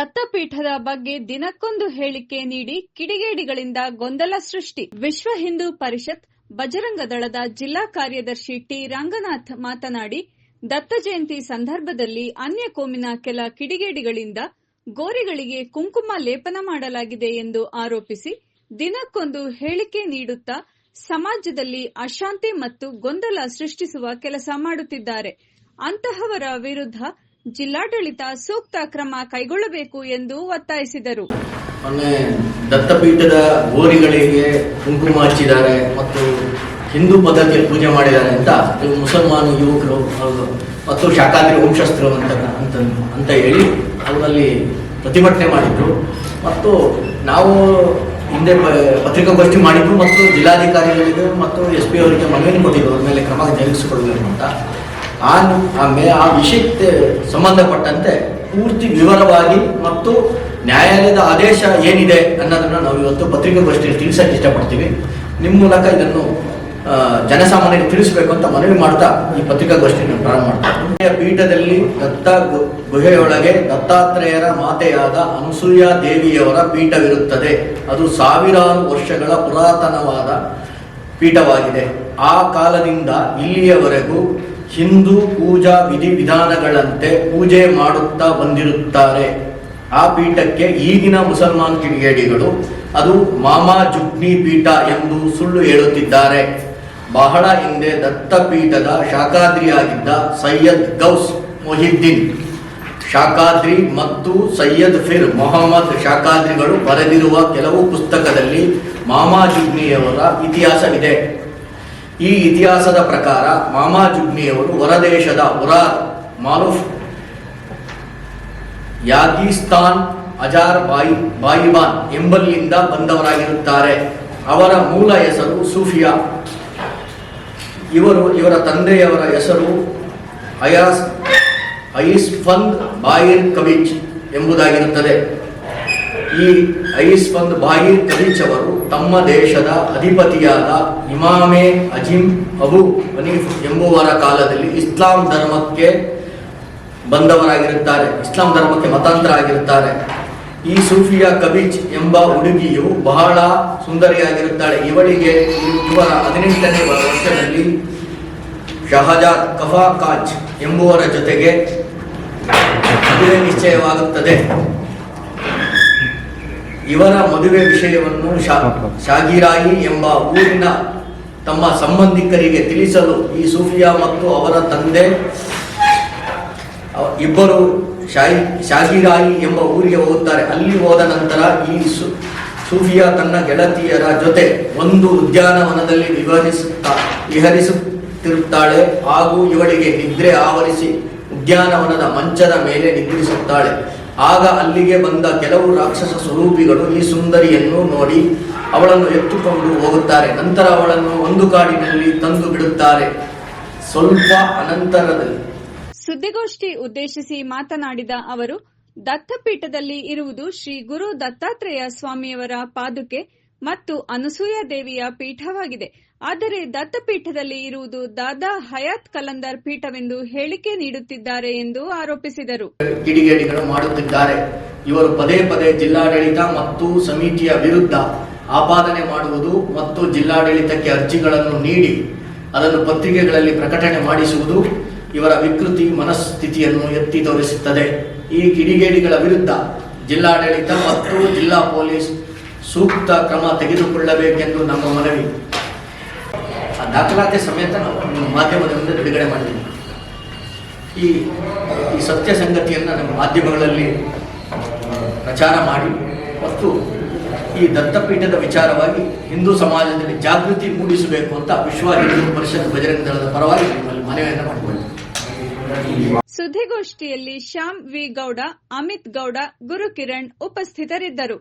ದತ್ತಪೀಠದ ಬಗ್ಗೆ ದಿನಕ್ಕೊಂದು ಹೇಳಿಕೆ ನೀಡಿ ಕಿಡಿಗೇಡಿಗಳಿಂದ ಗೊಂದಲ ಸೃಷ್ಟಿ. ವಿಶ್ವ ಹಿಂದೂ ಪರಿಷತ್, ಬಜರಂಗ ದಳದ ಜಿಲ್ಲಾ ಕಾರ್ಯದರ್ಶಿ ಟಿ. ರಂಗನಾಥ್ ಮಾತನಾಡಿ, ದತ್ತ ಜಯಂತಿ ಸಂದರ್ಭದಲ್ಲಿ ಅನ್ಯ ಕೋಮಿನ ಕೆಲ ಕಿಡಿಗೇಡಿಗಳಿಂದ ಗೋರಿಗಳಿಗೆ ಕುಂಕುಮ ಲೇಪನ ಮಾಡಲಾಗಿದೆ ಎಂದು ಆರೋಪಿಸಿ, ದಿನಕ್ಕೊಂದು ಹೇಳಿಕೆ ನೀಡುತ್ತಾ ಸಮಾಜದಲ್ಲಿ ಅಶಾಂತಿ ಮತ್ತು ಗೊಂದಲ ಸೃಷ್ಟಿಸುವ ಕೆಲಸ ಮಾಡುತ್ತಿದ್ದಾರೆ. ಅಂತಹವರ ವಿರುದ್ಧ ಜಿಲ್ಲಾಡಳಿತ ಸೂಕ್ತ ಕ್ರಮ ಕೈಗೊಳ್ಳಬೇಕು ಎಂದು ಒತ್ತಾಯಿಸಿದರು. ದತ್ತಪೀಠದ ಗೋರಿಗಳಿಗೆ ಕುಂಕುಮ ಹಚ್ಚಿದ್ದಾರೆ ಮತ್ತು ಹಿಂದೂ ಪದ್ಧತಿಯಲ್ಲಿ ಪೂಜೆ ಮಾಡಿದ್ದಾರೆ ಅಂತ ಮುಸಲ್ಮಾನ ಯುವಕರು ಮತ್ತು ಶಾಖಾದ್ರಿ ವಂಶಸ್ಥರು ಅಂತ ಅಂತ ಅಂತ ಹೇಳಿ ಅವರಲ್ಲಿ ಪ್ರತಿಭಟನೆ ಮಾಡಿದ್ರು. ಮತ್ತು ನಾವು ಹಿಂದೆ ಪತ್ರಿಕಾಗೋಷ್ಠಿ ಮಾಡಿದ್ರು ಮತ್ತು ಜಿಲ್ಲಾಧಿಕಾರಿಗಳಿಗೆ ಮತ್ತು ಎಸ್ ಪಿ ಅವರಿಗೆ ಮನವಿ ಕೊಟ್ಟಿದ್ರು ಅವ್ರ ಮೇಲೆ ಕ್ರಮ ಜರುಗಿಸಿಕೊಳ್ಬೇಕು ಅಂತ. ಆ ಮೇ- ಆ ವಿಷಯಕ್ಕೆ ಸಂಬಂಧಪಟ್ಟಂತೆ ಪೂರ್ತಿ ವಿವರವಾಗಿ ಮತ್ತು ನ್ಯಾಯಾಲಯದ ಆದೇಶ ಏನಿದೆ ಅನ್ನೋದನ್ನ ನಾವು ಇವತ್ತು ಪತ್ರಿಕಾಗೋಷ್ಠಿಯಲ್ಲಿ ತಿಳಿಸಕ್ಕೆ ಇಷ್ಟಪಡ್ತೀವಿ. ನಿಮ್ಮ ಮೂಲಕ ಇದನ್ನು ಜನಸಾಮಾನ್ಯರಿಗೆ ತಿಳಿಸಬೇಕು ಅಂತ ಮನವಿ ಮಾಡ್ತಾ ಈ ಪತ್ರಿಕಾಗೋಷ್ಠಿಯನ್ನು ಪ್ರಾರಂಭ ಮಾಡ್ತಾರೆ ಪೀಠದಲ್ಲಿ ದತ್ತ ಗುಹೆಯೊಳಗೆ ದತ್ತಾತ್ರೇಯರ ಮಾತೆಯಾದ ಅನಸೂಯ ದೇವಿಯವರ ಪೀಠವಿರುತ್ತದೆ. ಅದು ಸಾವಿರಾರು ವರ್ಷಗಳ ಪುರಾತನವಾದ ಪೀಠವಾಗಿದೆ. ಆ ಕಾಲದಿಂದ ಇಲ್ಲಿಯವರೆಗೂ ಹಿಂದೂ ಪೂಜಾ ವಿಧಿವಿಧಾನಗಳಂತೆ ಪೂಜೆ ಮಾಡುತ್ತಾ ಬಂದಿರುತ್ತಾರೆ. ಆ ಪೀಠಕ್ಕೆ ಈಗಿನ ಮುಸಲ್ಮಾನ್ ಕಿಡಿಗೇಡಿಗಳು, ಅದು ಮಾಮಾ ಜುಗ್ನಿ ಪೀಠ ಎಂದು ಸುಳ್ಳು ಹೇಳುತ್ತಿದ್ದಾರೆ. ಬಹಳ ಹಿಂದೆ ದತ್ತ ಪೀಠದ ಶಾಖಾದ್ರಿಯಾಗಿದ್ದ ಸೈಯದ್ ಗೌಸ್ ಮೊಹಿದ್ದೀನ್, ಶಾಖಾದ್ರಿ ಮತ್ತು ಸೈಯದ್ ಫಿರ್ ಮೊಹಮ್ಮದ್ ಶಾಖಾದ್ರಿಗಳು ಬರೆದಿರುವ ಕೆಲವು ಪುಸ್ತಕದಲ್ಲಿ ಮಾಮಾ ಜುಗ್ನಿಯವರ ಇತಿಹಾಸವಿದೆ. ಈ ಇತಿಹಾಸದ ಪ್ರಕಾರ ಮಾಮಾ ಜುಗ್ನಿಯವರು ಹೊರದೇಶದ ಉರಾರ್ ಮಾಲೂಫ್ ಯಾಗಿಸ್ತಾನ್ ಅಜಾರ್ ಬಾಯಿ ಬಾಯಿಬಾನ್ ಎಂಬಲ್ಲಿಂದ ಬಂದವರಾಗಿರುತ್ತಾರೆ. ಅವರ ಮೂಲ ಹೆಸರು ಸೂಫಿಯಾ. ಇವರು ಇವರ ತಂದೆಯವರ ಹೆಸರು ಅಯಾಸ್ ಐಸ್ಫಂದ್ ಬಾಯಿರ್ ಕವಿಚ್ ಎಂಬುದಾಗಿರುತ್ತದೆ. ಈ ಐಸ್ಫಂದ್ ಬಾಯಿ ಖಲೀಚ್ ಅವರು ತಮ್ಮ ದೇಶದ ಅಧಿಪತಿಯಾದ ಇಮಾಮೆ ಅಜಿಮ್ ಅಬು ಹನೀಫ್ ಎಂಬುವರ ಕಾಲದಲ್ಲಿ ಇಸ್ಲಾಂ ಧರ್ಮಕ್ಕೆ ಬಂದವರಾಗಿರುತ್ತಾರೆ. ಇಸ್ಲಾಂ ಧರ್ಮಕ್ಕೆ ಮತಾಂತರ ಆಗಿರುತ್ತಾರೆ ಈ ಸೂಫಿಯಾ ಕಬೀಚ್ ಎಂಬ ಹುಡುಗಿಯು ಬಹಳ ಸುಂದರಿಯಾಗಿರುತ್ತಾಳೆ. ಇವಳಿಗೆ ಇವರ ಹದಿನೆಂಟನೇ ವರ್ಷದಲ್ಲಿ ಶಹಜಾದ್ ಕಫಾ ಕಾಜ್ ಎಂಬುವರ ಜೊತೆಗೆ ಮದುವೆ ನಿಶ್ಚಯವಾಗುತ್ತದೆ. ಇವರ ಮದುವೆ ವಿಷಯವನ್ನು ಶಾಗಿರಾಯಿ ಎಂಬ ಊರಿನ ತಮ್ಮ ಸಂಬಂಧಿಕರಿಗೆ ತಿಳಿಸಲು ಈ ಸೂಫಿಯಾ ಮತ್ತು ಅವರ ತಂದೆ ಇಬ್ಬರು ಶಾಯಿ ಶಾಗಿರಾಯಿ ಎಂಬ ಊರಿಗೆ ಹೋಗುತ್ತಾರೆ. ಅಲ್ಲಿ ಹೋದ ನಂತರ ಈ ಸೂಫಿಯಾ ತನ್ನ ಗೆಳತಿಯರ ಜೊತೆ ಒಂದು ಉದ್ಯಾನವನದಲ್ಲಿ ವಿವರಿಸುತ್ತಾ ವಿಹರಿಸುತ್ತಿರುತ್ತಾಳೆ ಹಾಗೂ ಇವಳಿಗೆ ನಿದ್ರೆ ಆವರಿಸಿ ಉದ್ಯಾನವನದ ಮಂಚದ ಮೇಲೆ ನಿದ್ರಿಸುತ್ತಾಳೆ. ಆಗ ಅಲ್ಲಿಗೆ ಬಂದ ಕೆಲವು ರಾಕ್ಷಸ ಸ್ವರೂಪಿಗಳು ಈ ಸುಂದರಿಯನ್ನು ನೋಡಿ ಅವಳನ್ನು ಎತ್ತುಕೊಂಡು ಹೋಗುತ್ತಾರೆ. ನಂತರ ಅವಳನ್ನು ಒಂದು ಕಾಡಿನಲ್ಲಿ ತಂದು ಬಿಡುತ್ತಾರೆ. ಸ್ವಲ್ಪ ಅನಂತರದಲ್ಲಿ. ಸುದ್ದಿಗೋಷ್ಠಿ ಉದ್ದೇಶಿಸಿ ಮಾತನಾಡಿದ ಅವರು, ದತ್ತಪೀಠದಲ್ಲಿ ಇರುವುದು ಶ್ರೀ ಗುರು ದತ್ತಾತ್ರೇಯ ಸ್ವಾಮಿಯವರ ಪಾದುಕೆ. ಮತ್ತು ಅನಸೂಯ ದೇವಿಯ ಪೀಠವಾಗಿದೆ. ಆದರೆ ದತ್ತಪೀಠದಲ್ಲಿ ಇರುವುದು ದಾದಾ ಹಯಾತ್ ಕಲಂದರ್ ಪೀಠವೆಂದು ಹೇಳಿಕೆ ನೀಡುತ್ತಿದ್ದಾರೆ ಎಂದು ಆರೋಪಿಸಿದರು. ಕಿಡಿಗೇಡಿಗಳು ಮಾಡುತ್ತಿದ್ದಾರೆ. ಇವರು ಪದೇ ಪದೇ ಜಿಲ್ಲಾಡಳಿತ ಮತ್ತು ಸಮಿತಿಯ ವಿರುದ್ಧ ಆಪಾದನೆ ಮಾಡುವುದು ಮತ್ತು ಜಿಲ್ಲಾಡಳಿತಕ್ಕೆ ಅರ್ಜಿಗಳನ್ನು ನೀಡಿ ಅದನ್ನು ಪತ್ರಿಕೆಗಳಲ್ಲಿ ಪ್ರಕಟಣೆ ಮಾಡಿಸುವುದು ಇವರ ವಿಕೃತಿ ಮನಸ್ಥಿತಿಯನ್ನು ಎತ್ತಿ ತೋರಿಸುತ್ತದೆ. ಈ ಕಿಡಿಗೇಡಿಗಳ ವಿರುದ್ಧ ಜಿಲ್ಲಾಡಳಿತ ಮತ್ತು ಜಿಲ್ಲಾ ಪೊಲೀಸ್ ಸೂಕ್ತ ಕ್ರಮ ತೆಗೆದುಕೊಳ್ಳಬೇಕೆಂದು ನಮ್ಮ ಮನವಿ. ಆ ದಾಖಲಾತಿ ಸಮೇತ ನಾವು ಮಾಧ್ಯಮದ ಮುಂದೆ ಬಿಡುಗಡೆ ಮಾಡಿದ್ದೀವಿ. ಈ ಈ ಸತ್ಯ ಸಂಗತಿಯನ್ನು ನಮ್ಮ ಮಾಧ್ಯಮಗಳಲ್ಲಿ ಪ್ರಚಾರ ಮಾಡಿ ಮತ್ತು ಈ ದತ್ತಪೀಠದ ವಿಚಾರವಾಗಿ ಹಿಂದೂ ಸಮಾಜದಲ್ಲಿ ಜಾಗೃತಿ ಮೂಡಿಸಬೇಕು ಅಂತ ವಿಶ್ವ ಹಿಂದೂ ಪರಿಷತ್ ಬಜರಂಗ ದಳದ ಪರವಾಗಿ ನಿಮ್ಮಲ್ಲಿ ಮನವಿಯನ್ನು ಮಾಡಿಕೊಳ್ಳಿ. ಸುದ್ದಿಗೋಷ್ಠಿಯಲ್ಲಿ ಶ್ಯಾಮ್ ವಿ ಗೌಡ, ಅಮಿತ್ ಗೌಡ, ಗುರುಕಿರಣ್ ಉಪಸ್ಥಿತರಿದ್ದರು.